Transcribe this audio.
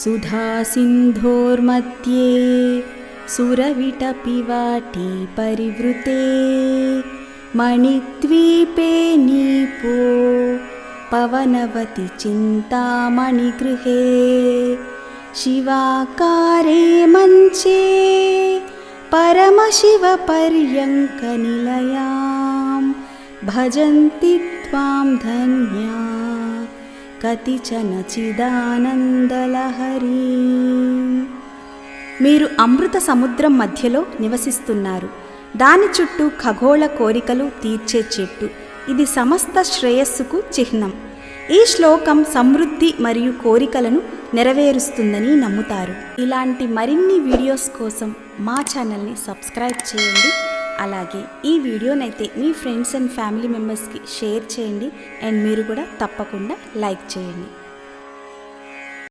सुधासिन्धोर्मध्ये सुरविटपिवाटी परिवृते मणिद्वीपे नीपो पवनवति चिन्तामणिगृहे शिवाकारे मञ्चे परमशिवपर्यङ्कनिलयां भजन्ति त्वां धन्या కతిచన చిదానందలహరి మీరు అమృత సముద్రం మధ్యలో నివసిస్తున్నారు. దాని చుట్టూ ఖగోళ కోరికలు తీర్చే చెట్టు. ఇది సమస్త శ్రేయస్సుకు చిహ్నం. ఈ శ్లోకం సమృద్ధి మరియు కోరికలను నెరవేరుస్తుందని నమ్ముతారు. ఇలాంటి మరిన్ని వీడియోస్ కోసం మా ఛానల్ని సబ్స్క్రైబ్ చేయండి. అలాగే ఈ వీడియోనైతే మీ ఫ్రెండ్స్ అండ్ ఫ్యామిలీ మెంబర్స్కి షేర్ చేయండి అండ్ మీరు కూడా తప్పకుండా లైక్ చేయండి.